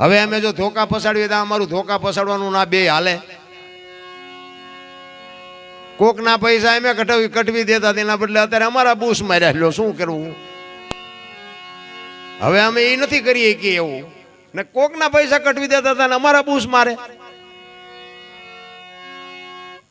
હવે અમે જો ધોકા ફસાડીએ તો અમારું ધોકા પસાડવાનું ના બે હાલે. કોકના પૈસા અમે કટવી કટવી દેતા, તેના બદલે અત્યારે અમારા બૂસ માર્યા લો શું કરવું? હવે અમે એ નથી કરીએ કે એવું. ને કોકના પૈસા કટવી દેતા હતા ને અમારા બૂસ મારે.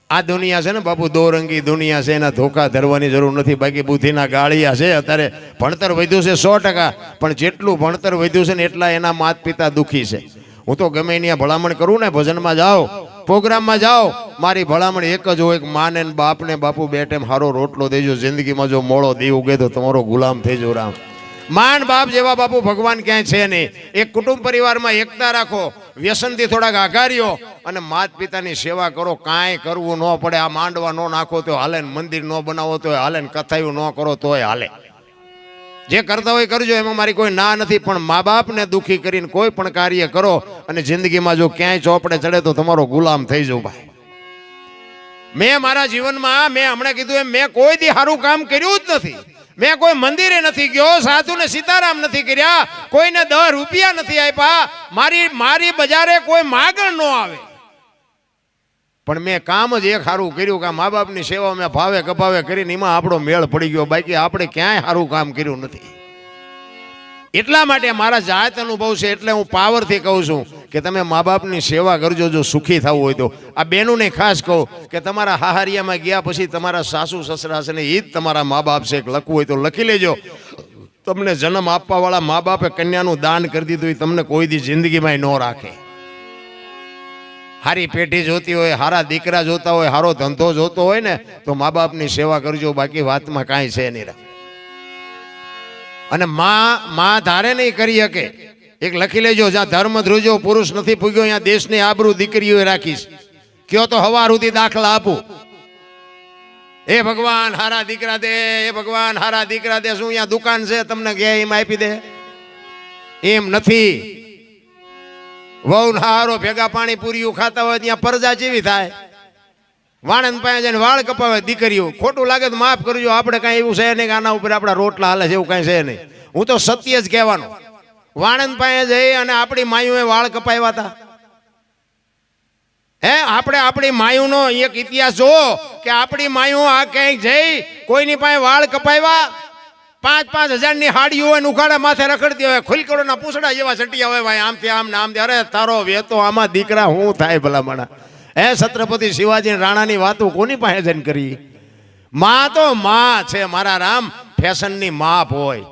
આ દુનિયા છે ને બાપુ, દોરંગી દુનિયા છે, એના ધોકા ધરવાની જરૂર નથી. બાકી બુદ્ધિના ગાળિયા છે અત્યારે. ભણતર વધ્યું છે સો ટકા, પણ જેટલું ભણતર વધ્યું છે ને એટલા એના માત પિતા દુઃખી છે. હું તો ગમે એની ભલામણ કરું ને, ભજનમાં જાઓ, પ્રોગ્રામમાં જાઓ, મારી ભલામણ એક જ હોય માને બાપને બાપુ બે ટાઈમ સારો રોટલો દેજો, જિંદગીમાં જો મોળો દી ઉગે તો તમારો ગુલામ થઈ જો રામ. માન બાપ જેવા બાપુ ભગવાન ક્યાંય છે નહીં. એક કુટુંબ પરિવારમાં એકતા રાખો, વ્યસનથી થોડાક આઘાર્યો અને માત પિતાની સેવા કરો. કાંઈ કરવું ન પડે, આ માંડવા ન નાખો તો હાલે મંદિર ન બનાવો તો હાલે કથાયું ન કરો તોય હાલે. જે કરતા હોય કરજો, એમાં મારી કોઈ ના નથી, પણ મા બાપને દુઃખી કરીને કોઈ પણ કાર્ય કરો અને જિંદગીમાં જો ક્યાંય ચોપડે ચડે તો તમારો ગુલામ થઈ જાવ ભાઈ. મેં મારા જીવનમાં, મેં હમણાં કીધું એમ, મેં કોઈ દી સારું કામ કર્યું જ નથી. મેં કોઈ મંદિરે નથી ગયો, સાધુને સીતારામ નથી કર્યા, કોઈને દસ રૂપિયા નથી આપ્યા, મારી મારી બજારે કોઈ માગણ ન આવે. પણ મેં કામ જ એક સારું કર્યું કે મા બાપની સેવા મેં ભાવે કપાવે કરીને એમાં આપણો મેળ પડી ગયો, બાકી આપણે ક્યાંય સારું કામ કર્યું નથી. એટલા માટે મારા જાત અનુભવ છે એટલે હું પાવરથી કહું છું કે તમે મા બાપની સેવા કરજો, જો સુખી થવું હોય તો. આ બહેનોને ખાસ કહું કે તમારા હાહારિયામાં ગયા પછી તમારા સાસુ, સસરા છે ને એ જ તમારા મા બાપ છે લખવું હોય તો લખી લેજો. તમને જન્મ આપવાવાળા મા બાપે કન્યાનું દાન કરી દીધું એ તમને કોઈ દી જિંદગીમાં ન રાખે. હારી પેઢી જોતી હોય, હારા દીકરા જોતા હોય, હારો ધંધો જોતો હોય ને, તો મા બાપની સેવા કરજો, બાકી વાતમાં કાંઈ છે નહીં અને માં માં ધારે નહીં કરી શકે. એક લખી લેજો જ્યાં ધર્મ ધ્રુજો, પુરુષ નથી પૂગ્યો ત્યાં દેશની આબરૂ દીકરીઓએ રાખીશ. કયો તો હવાર સુધી દાખલા આપું. એ ભગવાન, હારા દીકરા દે એ ભગવાન, હારા દીકરા દે, શું અહીંયા દુકાન છે? તમને કે એમ આપી દે. એમ નથી. વહુ હારો ભેગા પાણી પૂરીયું ખાતા હોય, ત્યાં પરજા જેવી થાય. વાણંદ પાસે જઈને વાળ કપાવે દીકરીઓ. ખોટું લાગે તો માફ કરજો, આપણે કાંઈ એવું છે નહીં કે આના ઉપર આપણા રોટલા હાલે છે એવું કાંઈ છે નહીં. હું તો સત્ય જ કહેવાનું. વાણંદ પાસે જઈ અને આપણી માયુએ વાળ કપાવ્યા હતા. હે, આપણે આપણી માયુનો એક ઇતિહાસ જોવો કે આપણી માયુ આ ક્યાંય જઈ, કોઈની પાસે વાળ કપાવ્યા. પાંચ પાંચ હજારની હાડીઓ હોય ઉઘાડા માથે રખડતી હોય, ખુલકડોના પૂછડા જેવા ચટિયા હોય, ભાઈ, આમથી આમ ને આમથી અરે, તારો વેતો આમાં દીકરા હું થાય ભલામણા. હે છત્રપતિ શિવાજી રાણાની વાતો કોની પાસે જઈને કરી? માં તો માં છે, મારા રામ, ફેશનની માપ હોય.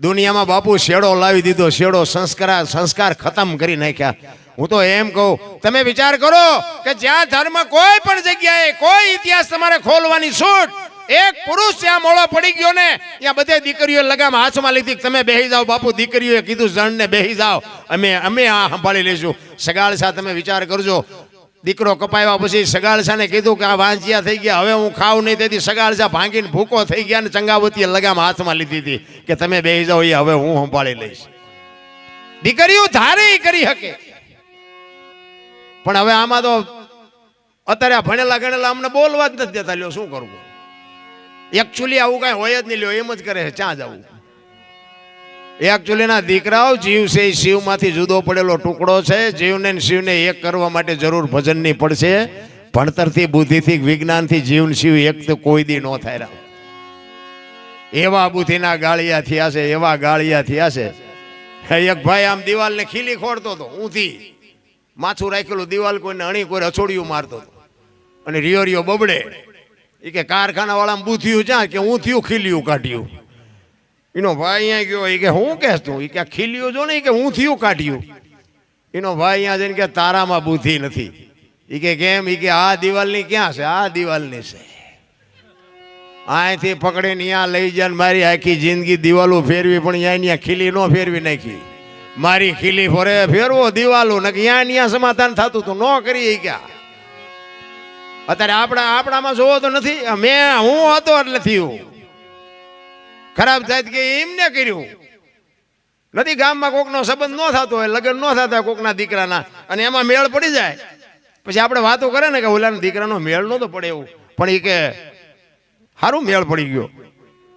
દુનિયામાં બાપુ શેડો લાવી દીધો, શેડો સંસ્કાર સંસ્કાર ખતમ કરી નાખ્યા. હું તો એમ કહું, તમે વિચાર કરો કે જ્યાં ધર્મ કોઈ પણ જગ્યાએ, કોઈ ઇતિહાસ તમારે ખોલવાની છૂટ. એક પુરુષ ત્યાં મોળો પડી ગયો ને, ત્યાં બધે દીકરીઓ લગામ હાથમાં લીધી તમે બેહી જાઓ બાપુ, દીકરીઓએ કીધું જણને બેહી જાઓ. અમે અમે આ સંભાળી લઈશું સગાળ સાથે તમે વિચાર કરજો. દીકરો કપાવ્યા પછી સગાળસાને કીધું કે આ વાંચિયા થઈ ગયા. હવે હું ખાવ નહીં. તેથી સગાળસા ભાંગીને ભૂકો થઈ ગયા ને ચંગાવતીએ લગામ હાથમાં લીધી હતી કે તમે બે જાઓ એ હવે હું સંભાળી લઈશ. દીકરીઓ ધારે કરી શકે. પણ હવે આમાં તો અત્યારે આ ભણેલા ગણેલા અમને બોલવા જ નથી દેતા. લ્યો, શું કરવું એકચ્યુઅલી આવું કાંઈ હોય જ નહીં. લ્યો, એમ જ કરે છે. ક્યાં જવું? એકચ્યુઅલી ના દીકરાઓ જીવ છે, એ શિવમાંથી જુદો પડેલો ટુકડો છે. જીવને શિવને એક કરવા માટે જરૂર ભજનની પડશે. ભણતરથી, બુદ્ધિથી, વિજ્ઞાનથી જીવન શિવ એક તો કોઈ દી ન થાય એવા બુદ્ધિના ગાળિયા થયા છે, એવા ગાળિયા થયા છે. એક ભાઈ, આમ દિવાલને ખીલી ખોડતો હતો, ઊંધી. માથું રાખેલું દિવાલ કોઈને અણી, કોઈ રછોડિયું મારતો હતો. અને રિયો રિયો બબડે. એ કે કારખાના વાળા બુથિયું જ્યાં કે ઊંધિયું ખીલ્યું કાઢ્યું. એનો ભાઈ અહીંયા ગયો, એ કે, હું કહેશ તું એ કે ખીલ્યું જો ને કે કે થયું કાઢ્યું. એનો ભાઈ અહીંયા જઈને કે, તારામાં બુદ્ધિ નથી. એ કે, કેમ? એ કે, આ દિવાલની ક્યાં છે? આ દિવાલની છે. અહીંથી પકડીને ત્યાં લઈ જાય મારી આખી જિંદગી દિવાલો ફેરવી, પણ અહીંયા અહીંયા ખીલી ન ફેરવી નાખી. મારી ખીલી ફરે, ફેરવો દિવાલો ને અહીંયા ત્યાં સમાધાન થતું તો, ન કરી ક્યાં? અત્યારે આપણા, આપણામાં જોવો તો નથી, મેં, હું હતો એટલે થયું. ખરાબ થાય કે એમને કર્યું. નથી, ગામમાં કોકનો સંબંધ ન થતો હોય, લગ્ન ન થતા કોકના દીકરાના, અને એમાં મેળ પડી જાય. પછી આપણે વાતો કરે ને કે ઓલાના દીકરાનો મેળ નહોતો પડે એવું. પણ એ કે સારું મેળ પડી ગયો.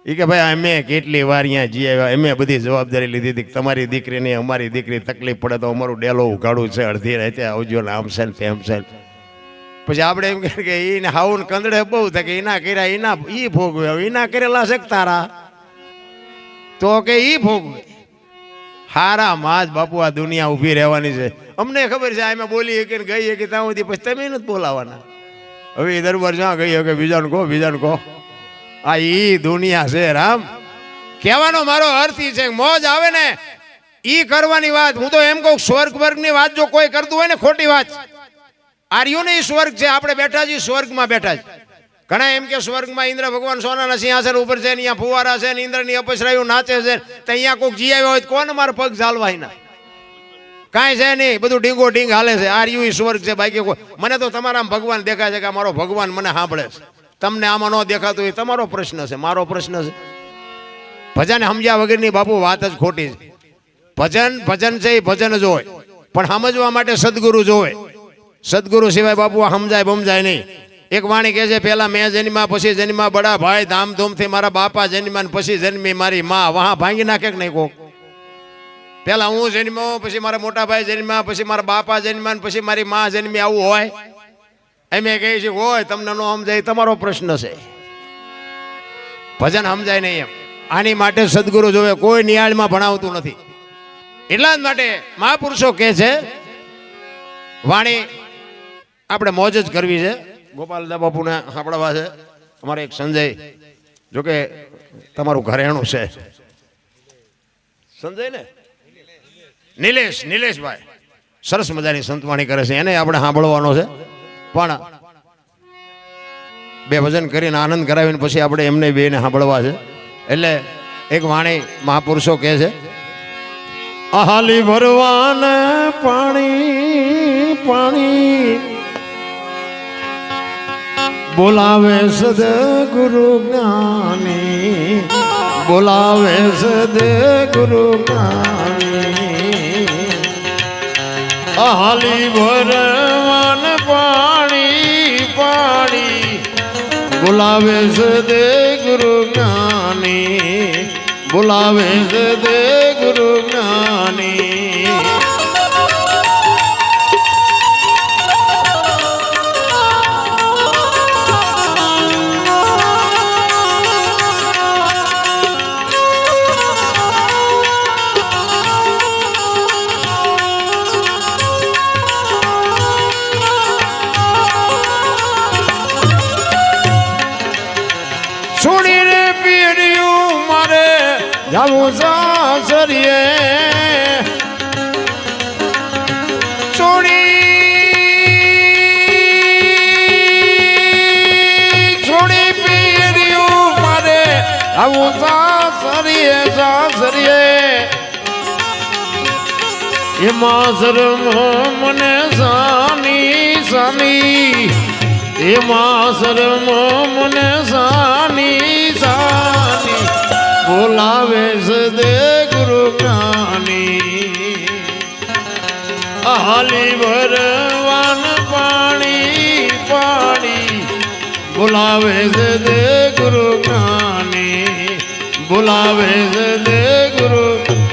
એ કે, ભાઈ, અમે કેટલી વાર અહીંયા જઈ આવ્યા, અમે બધી જવાબદારી લીધી હતી તમારી દીકરીને અમારી દીકરી તકલીફ પડે તો અમારું ડેલો ઉઘાડું છે, અડધી રાતે આવજો ને આમ છે તેમ છે. પછી આપણે એમ કે એને હાઉન કંદડે બહુ થાય કે એના કર્યા એના એ ભોગવે એના કરેલા છે તારા? તો કે ઈ ભોગવે હારા માજ બાપુ આ દુનિયા ઊભી રહેવાની છે. અમને ખબર છે અમે બોલી કે ગઈ કે ત્યાં સુધી પછી તમે નથી બોલાવાના. હવે એ દરબાર જ્યાં ગઈ કે બીજાને કહો બીજાને કહો. આ ઈ દુનિયા છે, રામ. કહેવાનો મારો અર્થ ઈ છે, મોજ આવે ને, ઈ કરવાની વાત. હું તો એમ કહું સ્વર્ગ વર્ગની વાત જો કોઈ કરતું હોય ને, ખોટી વાત. આર્યું ને ઈ સ્વર્ગ છે, આપણે બેઠા છીએ, સ્વર્ગમાં બેઠા છે ઘણા એમ કે સ્વર્ગમાં ઇન્દ્ર ભગવાન સોનાના સિંહાસન ઉપર છે અહીંયા ફુવારા છે ઇન્દ્રની અપસરાયું નાચે છે તો અહીંયા કોઈક જી હોય કોણ મારા પગ ઝાલવાય ના કાંઈ છે નહીં, બધું ડીંગો ડીંગ હાલે છે. આર્યું યુ સ્વર્ગ છે, બાકી કોઈ મને તો તમારા ભગવાન દેખાય છે કે મારો ભગવાન મને સાંભળે છે. તમને આમાં ન દેખાતું એ તમારો પ્રશ્ન છે, મારો પ્રશ્ન છે. ભજન સમજ્યા વગરની બાપુ વાત જ ખોટી છે. ભજન ભજન છે એ ભજન જ હોય. પણ સમજવા માટે સદગુરુ જોવે. સદગુરુ સિવાય બાપુ સમજાય બમજાય નહીં. એક વાણી કહે છે પેલા મેં જન્મા પછી જન્મા બડા ભાઈ, ધામધૂમથી મારા બાપા જન્મા પછી જન્મી મારી માં. વહા ભાંગી નાખે કે નહીં કોક? પેલા હું જન્મ્યો, પછી મારા મોટા ભાઈ જન્મ્યા, પછી મારા બાપા જન્મ્યા પછી મારી માં જન્મી, આવું હોય? એમ કહે છે હોય તમને ન સમજાય તમારો પ્રશ્ન છે. ભજન સમજાય નહીં એમ. આની માટે સદગુરુ જોવે, કોઈ નિયાળમાં ભણાવતું નથી. એટલા જ માટે મહાપુરુષો કહે છે, વાણી આપણે મોજ જ કરવી છે. ગોપાલદા બાપુને સાંભળવા છે. અમારે એક સંજય, જોકે તમારું ઘરેણું છે. સંજય ને નિલેશ, નિલેશભાઈ. સરસ મજાની સંતવાણી કરે છે. એને આપણે સાંભળવાનો છે. પણ બે ભજન કરીને આનંદ કરાવીને પછી આપણે એમને બેને સાંભળવા છે. એટલે એક વાણી મહાપુરુષો કહે છે, આહાલી ભરવાને પાણી પાણી બોલાવે સદ ગુરુ જ્ઞાની, બોલાવે સદ ગુરુ જ્ઞાની આહાલી ભરવાન પાણી પાણી, બોલાવે સદ ગુરુ જ્ઞાની, બોલાવે સદ આવું સાસરીએ સાસરીએ. એ માસર મને સાની સાની એ માસર મને સાની સાની બોલાવે સદે ગુરુ જ્ઞાની હાલી ભરવાન પાણી પાણી. બોલાવે સદે ગુરુ જ્ઞાની બોલાવે સદે ગુરુ.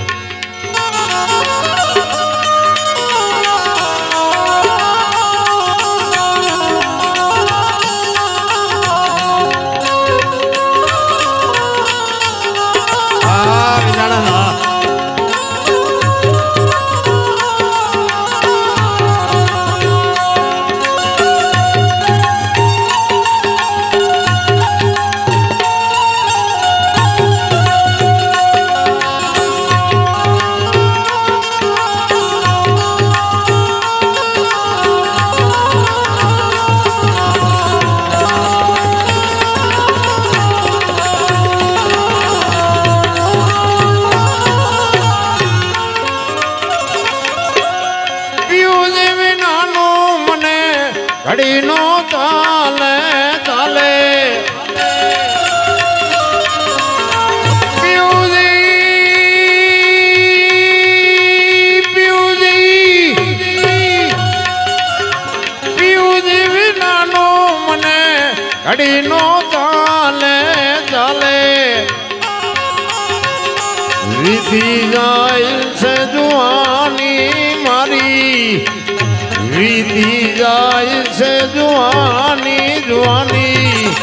ઘડીનો ચાલે ચાલે. ઘડીનો ચાલે ચાલે. વીતી જાય છે જુવાની વીતી જાય છે જુવાની જુવાની.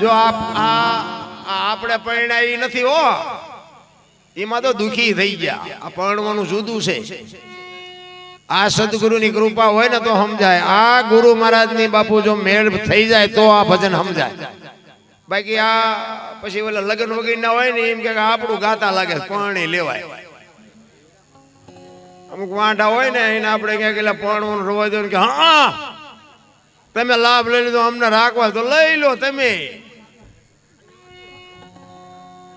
જો આપ આ આપણે પરણાઈ નથી હો. એમાં તો દુખી થઈ ગયા. આ પરણવાનું જુદું છે. આ સદગુરુની કૃપા હોય ને તો સમજાય. આ ગુરુ મહારાજની બાપુ જો મેળ થઈ જાય તો આ ભજન સમજાય. બાકી આ પછી ઓલા લગ્ન વગેરે ના હોય ને એમ કે આપણું ગાતા લાગે, પાણી લેવાય. અમુક વાંઢા હોય ને એને આપણે ક્યાંક એટલે પરણવાનું રવા દો કે, હા, તમે લાભ લઈ લીધો, અમને રાખવા તો લઈ લો તમે.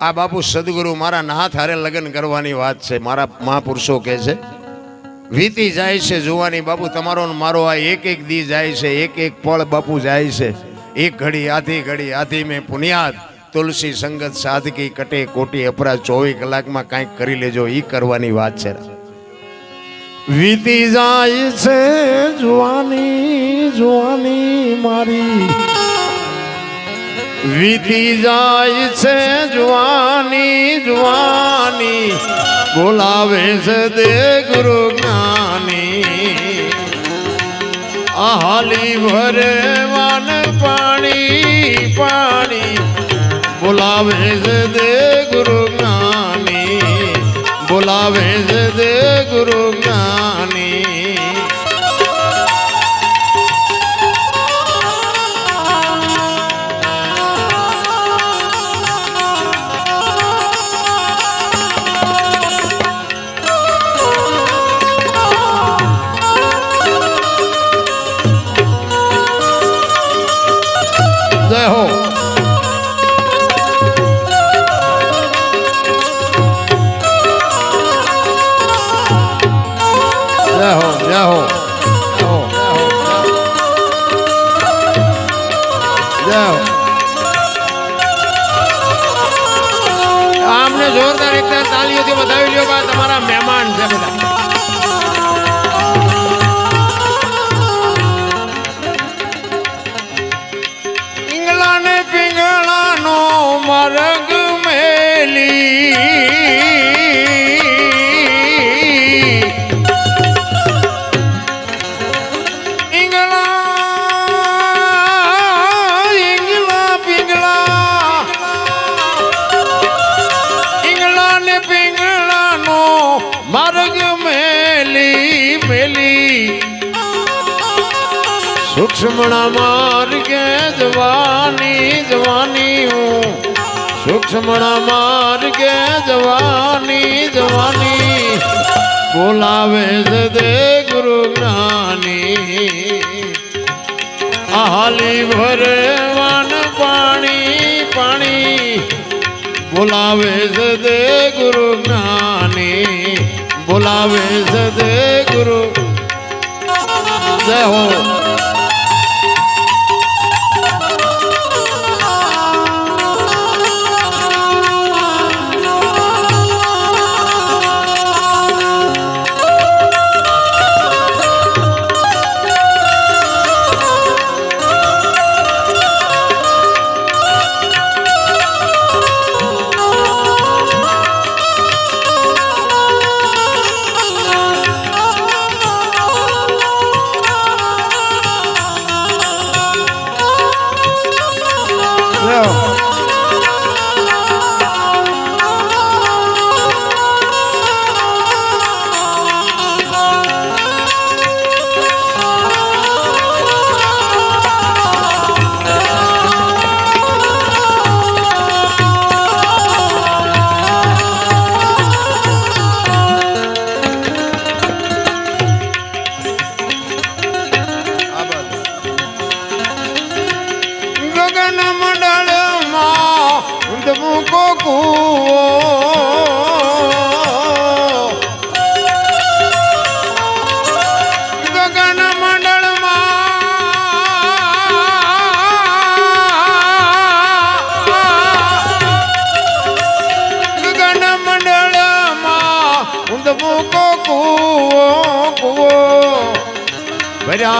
આ બાપુ સદગુરુ મારા નાથ હારે લગ્ન કરવાની વાત છે, મારા મહાપુરુષો કહે છે. વીતી જાય છે જોવાની બાપુ, તમારો મારો આ એક એક દી જાય છે એક એક પળ બાપુ જાય છે. એક ઘડી, આધી ઘડી, આધી મેં પુનિયાદ, તુલસી સંગત સાધકી કટે કોટી અપરા ચોવીસ કલાકમાં કાંઈક કરી લેજો એ કરવાની વાત છે. વીતી જાય છે જુવાની જુવાની મારી. વીતી જાય છે જુવાની જુવાની. બોલાવે છે દે ગુરુ જ્ઞાની. આહાલી ભરે વાન પાણી પાણી. બોલાવે છે દે ગુરુ જ્ઞાની. બોલાવે છે ગુરુ જ્ઞાની. સૂક્ષ્મણા માર્ગે જવાની જવાની હું. સૂક્ષ્મણા માર્ગે જવાની જવાની. બોલાવે છે દે ગુરુ જ્ઞાની. આહાલી ભરે વન પાણી પાણી. બોલાવે છે દે ગુરુ જ્ઞાની. બોલાવે છે દે ગુરુ. જય હો.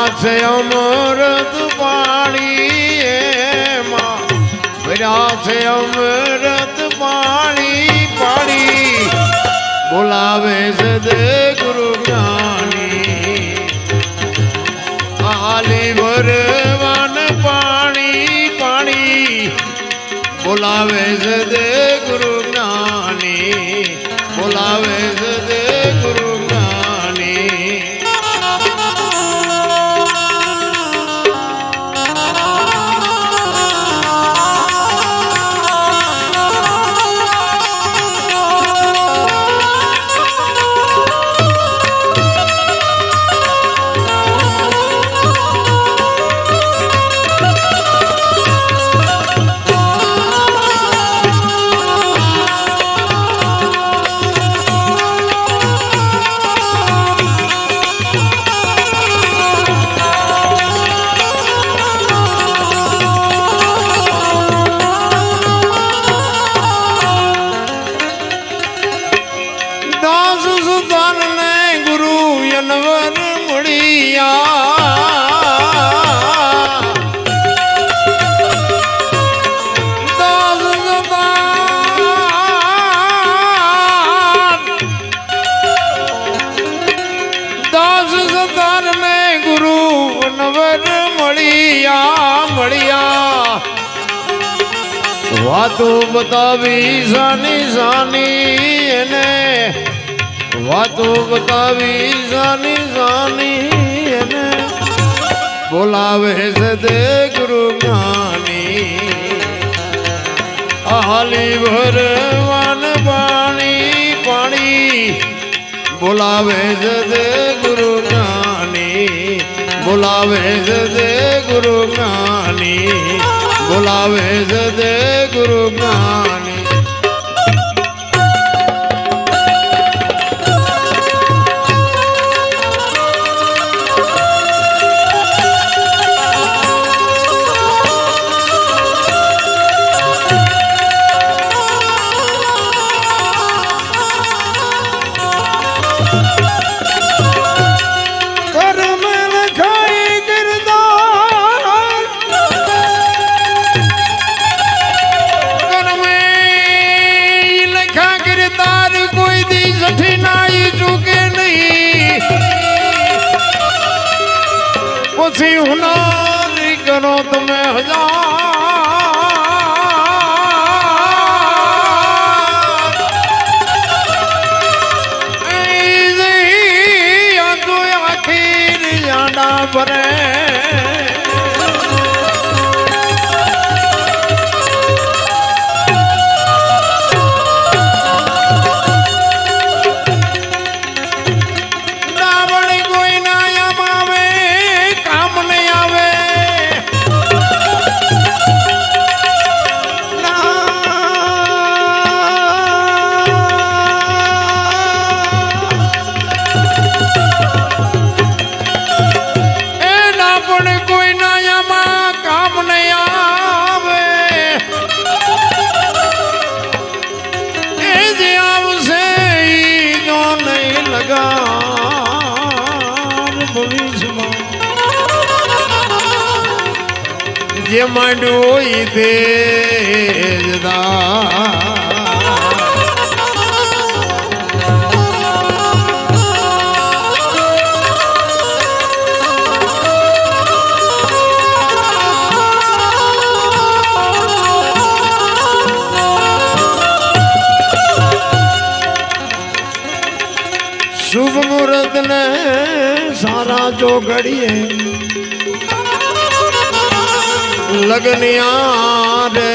છે અમૃત પાણી એમાં ભર્યા છે અમૃત પાણી પાણી બોલાવે છે દે ગુરુ જ્ઞાની. આલી ભરવાન પાણી પાણી. બોલાવે છે દે ગુરુ જ્ઞાની. બોલાવે સુધાન ને ગુરુ નવર મળિયા મળિયા. વાતો બતાવી સાની સાની એને, વાતો બતાવી સાની સાની એને. બોલાવે છે તે ગુરુ જ્ઞાની. આલી ભરવાન પાણી પાણી. બોલાવે છે તે ગુરુ જ્ઞાની. બોલાવે જદે ગુરુ જ્ઞાની બોલાવે જદે ગુરુ જ્ઞાની. পরে જે માંડ્યું હોય તે જ દાર. શુભ મુહૂર્ત ને સારા જો ઘડીએ લગનિયા રે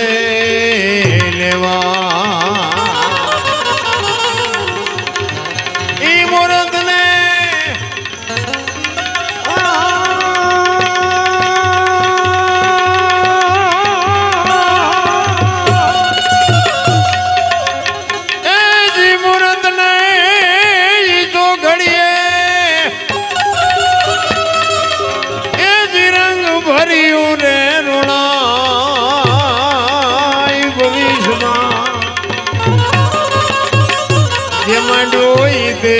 લેવા. કોઈ દે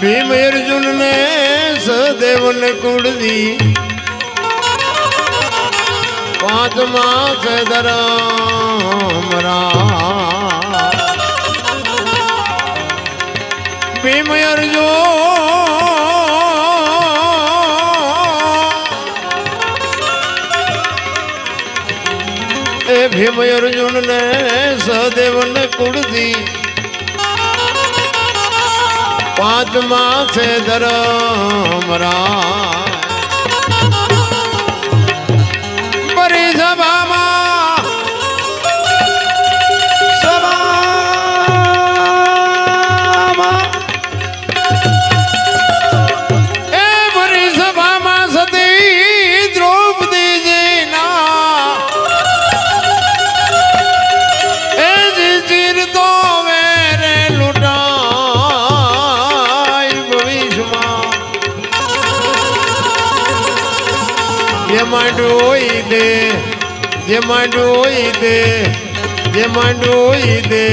ભીમ અર્જુન ને સદેવ ને કુળદી પાંચ માસ ધરા. રામ ભીમ અર્જુન એ ભીમ અર્જુન ને સદેવ ને કુળદી. પાંચમા છે ધરમ રામ. હોય દે, જે માંડોઈ દે, જે માંડોઈ દે,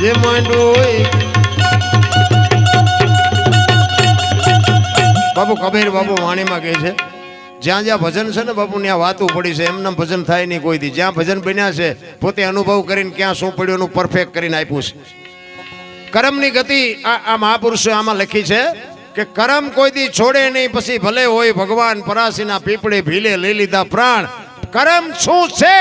જે માંડોઈ બાપુ કબીર બાપુ વાણીમાં કહે છે, જ્યાં જ્યાં ભજન છે ને બાપુ, ત્યાં વાતું પડી છે, એમને ભજન થાય નહીં કોઈથી જ્યાં ભજન બન્યા છે, પોતે અનુભવ કરીને ક્યાં શું પડ્યું એનું પરફેક્ટ કરીને આપ્યું છે. કરમની ગતિ આ મહાપુરુષો આમાં લખી છે કે કરમ કોઈ દી છોડે નહીં, પછી ભલે હોય ભગવાન પરાશીના પીપળે ભીલે લઈ લીધા પ્રાણ. કરમ શું છે?